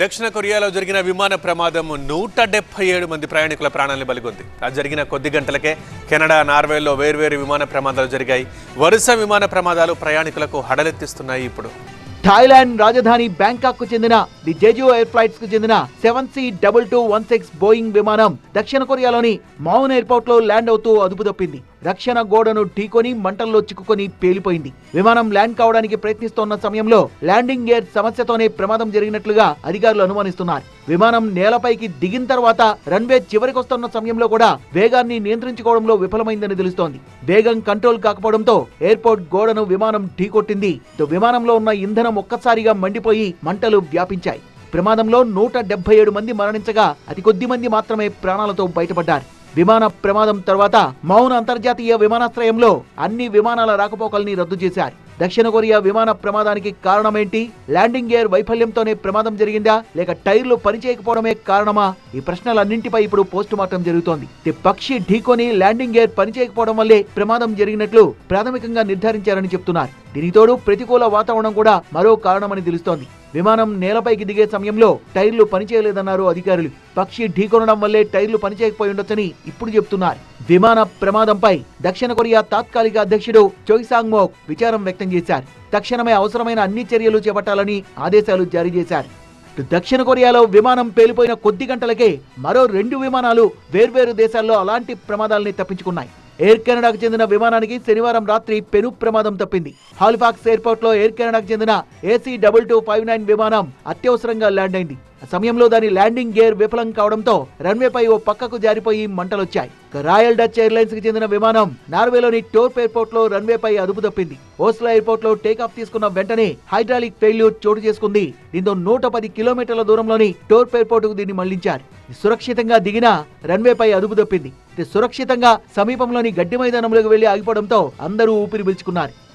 దక్షిణ కొరియాలో జరిగిన విమాన ప్రమాదం నూట డెబ్బై ఏడు మంది ప్రయాణికుల ప్రాణాలను బలిగొంది. అది జరిగిన కొద్ది గంటలకే కెనడా నార్వేలో వేర్వేరు విమాన ప్రమాదాలు జరిగాయి. వరుస విమాన ప్రమాదాలు ప్రయాణికులకు హడలెత్తిస్తున్నాయి ఇప్పుడు. థాయిలాండ్ రాజధాని బ్యాంకాక్కు చెందిన ది జెజు ఎయిర్ ఫ్లైట్స్కు చెందిన seven C double two one six Boeing విమానం దక్షిణ కొరియాలోని మౌన్ ఎయిర్పోర్ట్లో ల్యాండ్ అవుతూ అదుపు తప్పింది రక్షణ గోడను ఢీకొని మంటల్లో చిక్కుకొని పేలిపోయింది. విమానం ల్యాండ్ కావడానికి ప్రయత్నిస్తోన్న సమయంలో ల్యాండింగ్ గేర్ సమస్యతోనే ప్రమాదం జరిగినట్లుగా అధికారులు అనుమానిస్తున్నారు. విమానం నేలపైకి దిగిన తర్వాత రన్వే చివరికొస్తున్న సమయంలో కూడా వేగాన్ని నియంత్రించుకోవడంలో విఫలమైందని తెలుస్తోంది. వేగం కంట్రోల్ కాకపోవడంతో ఎయిర్పోర్ట్ గోడను విమానం ఢీకొట్టింది. తో విమానంలో ఉన్న ఇంధనం ఒక్కసారిగా మండిపోయి మంటలు వ్యాపించాయి. ప్రమాదంలో నూట డెబ్బై ఏడు మంది మరణించగా అతి కొద్ది మంది మాత్రమే ప్రాణాలతో బయటపడ్డారు. విమాన ప్రమాదం తర్వాత మౌన్ అంతర్జాతీయ విమానాశ్రయంలో అన్ని విమానాల రాకపోకల్ని రద్దు చేశారు. దక్షిణ కొరియా విమాన ప్రమాదానికి కారణమేంటి? ల్యాండింగ్ గేర్ వైఫల్యంతోనే ప్రమాదం జరిగిందా? లేక టైర్లు పనిచేయకపోవడమే కారణమా? ఈ ప్రశ్నలన్నింటిపై ఇప్పుడు పోస్ట్ మార్టం జరుగుతోంది పక్షి ఢీకొని ల్యాండింగ్ గేర్ పనిచేయకపోవడం వల్లే ప్రమాదం జరిగినట్లు ప్రాథమికంగా నిర్ధారించారని చెప్తున్నారు. దీనితోడు ప్రతికూల వాతావరణం కూడా మరో కారణమని తెలుస్తోంది. విమానం నేలపైకి దిగే సమయంలో టైర్లు పనిచేయలేదన్నారు అధికారులు. పక్షి ఢీకొనడం వల్లే టైర్లు పనిచేయకపోయి ఉండొచ్చని ఇప్పుడు చెప్తున్నారు. విమాన ప్రమాదంపై దక్షిణ కొరియా తాత్కాలిక అధ్యక్షుడు చోయిసాంగ్ మోక్ విచారం వ్యక్తం చేశారు. తక్షణమే అవసరమైన అన్ని చర్యలు చేపట్టాలని ఆదేశాలు జారీ చేశారు. దక్షిణ కొరియాలో విమానం పేలిపోయిన కొద్ది గంటలకే మరో రెండు విమానాలు వేర్వేరు దేశాల్లో అలాంటి ప్రమాదాల్ని తప్పించుకున్నాయి. ఎయిర్ కెనడాకు చెందిన విమానానికి శనివారం రాత్రి పెను ప్రమాదం తప్పింది. హాలిఫాక్స్ ఎయిర్పోర్ట్లో ఎయిర్ కెనడాకు చెందిన AC double two five nine విమానం అత్యవసరంగా ల్యాండ్ అయింది సమయంలో దాని ల్యాండింగ్ గేర్ విఫలం కావడంతో రన్వేపై ఓ పక్కకు జారిపోయి మంటలొచ్చాయి. రాయల్ డచ్ ఎయిర్లైన్స్కి చెందిన విమానం నార్వేలోని టోర్ప్ ఎయిర్పోర్ట్లో రన్వేపై అదుపు తప్పింది. ఓస్లో ఎయిర్పోర్ట్లో టేకాఫ్ తీసుకున్న వెంటనే హైడ్రాలిక్ ఫెయిల్యూర్ చోటు చేసుకుంది. దీంతో నూట పది కిలోమీటర్ల దూరంలోని టోర్ప్ ఎయిర్పోర్ట్కు దీన్ని మళ్ళించారు. సురక్షితంగా దిగిన రన్వేపై అదుపు తప్పింది. సురక్షితంగా సమీపంలోని గడ్డి మైదానంలోకి వెళ్ళి ఆగిపోవడంతో అందరూ ఊపిరి పీల్చుకున్నారు.